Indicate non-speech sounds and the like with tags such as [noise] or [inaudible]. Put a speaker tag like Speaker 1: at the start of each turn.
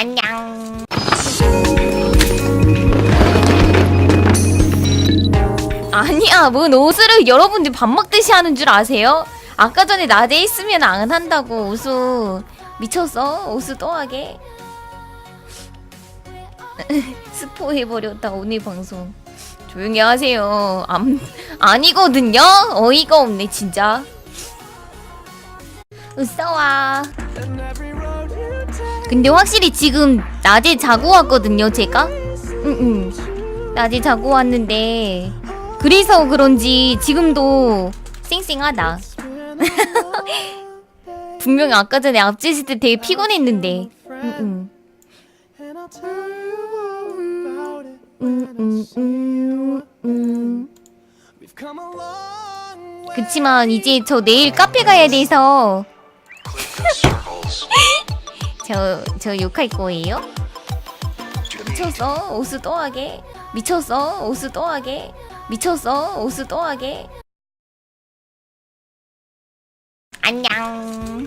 Speaker 1: 안녕. 아니야, 뭔 옷을 여러분들 밥 먹듯이 하는 줄 아세요? 아까 전에 낮에 있으면 안 한다고 옷을 미쳤어? 옷을 또 하게? [laughs] 스포해버렸다 오늘 방송. 조용히 하세요. 안, 아니거든요? 어이가 없네 진짜. 으싸와. 근데 확실히 지금 낮에 자고 왔거든요, 제가. 응, 응. 낮에 자고 왔는데 그래서 그런지 지금도 쌩쌩하다. [laughs] 분명히 아까 전에 앞지실 때 되게 피곤했는데. 응, 응. 음, 음, 음, 음. 그치만 이제 저 내일 카페 가야 돼서 [laughs] 저, 저 욕할 거예요? 미쳤어? 옷을 또 하게? 미쳤어? 옷을 또 하게? 미쳤어? 옷을 또 하게? 안녕